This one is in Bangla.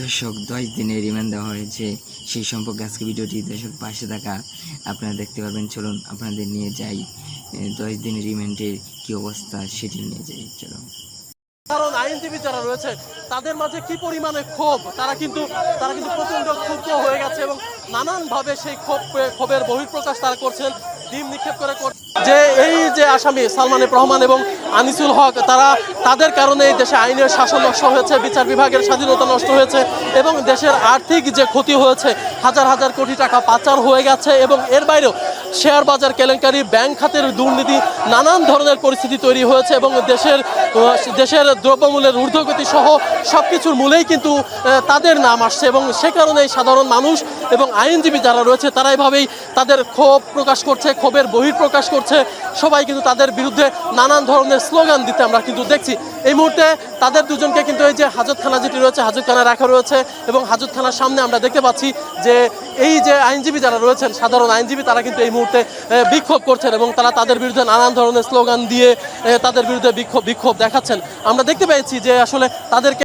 দর্শক, দশ দিনের রিমান্ড দেওয়া হয়েছে। সেই সম্পর্কে আজকে ভিডিওটি দর্শক পাশে থাকা আপনারা দেখতে পারবেন। চলুন আপনাদের নিয়ে যাই। দশ দিনের রিমান্ডের কি অবস্থা সেটি নিয়ে যাই। চলুন। কারণ আইনজীবী যারা রয়েছে তাদের মাঝে কি পরিমাণে ক্ষোভ, তারা কিন্তু তারা কিন্তু প্রচণ্ড ক্ষুব্ধ হয়ে গেছে এবং নানানভাবে সেই ক্ষোভ, ক্ষোভের বহিঃপ্রকাশ তারা করছেন। ডিম নিক্ষেপ করে যে এই যে আসামি সালমান রহমান এবং আনিসুল হক, তারা তাদের কারণে এই দেশে আইনের শাসন নষ্ট হয়েছে, বিচার বিভাগের স্বাধীনতা নষ্ট হয়েছে এবং দেশের আর্থিক যে ক্ষতি হয়েছে, হাজার হাজার কোটি টাকা পাচার হয়ে গেছে এবং এর বাইরেও শেয়ার বাজার, কেলেঙ্কারি, ব্যাংক খাতের দুর্নীতি, নানান ধরনের পরিস্থিতি তৈরি হয়েছে এবং দেশের দেশের দ্রব্যমূল্যের ঊর্ধ্বগতি সহ সব কিছুর মূলেই কিন্তু তাদের নাম আসছে এবং সে কারণেই সাধারণ মানুষ এবং আইনজীবী যারা রয়েছে, তারা এভাবেই তাদের ক্ষোভ প্রকাশ করছে, ক্ষোভের বহিঃপ্রকাশ করছে। সবাই কিন্তু তাদের বিরুদ্ধে নানান ধরনের স্লোগান দিতে আমরা কিন্তু দেখছি। এই মুহূর্তে তাদের দুজনকে কিন্তু এই যে হাজতখানা যেটি রয়েছে হাজতখানা রাখা রয়েছে এবং হাজতখানার সামনে আমরা দেখতে পাচ্ছি যে এই যে আইনজীবী যারা রয়েছেন, সাধারণ আইনজীবী, তারা কিন্তু এই মুহূর্তে বিক্ষোভ করছেন এবং তারা তাদের বিরুদ্ধে নানান ধরনের স্লোগান দিয়ে তাদের বিরুদ্ধে বিক্ষোভ বিক্ষোভ দেখাচ্ছেন। আমরা দেখতে পেয়েছি যে আসলে তাদেরকে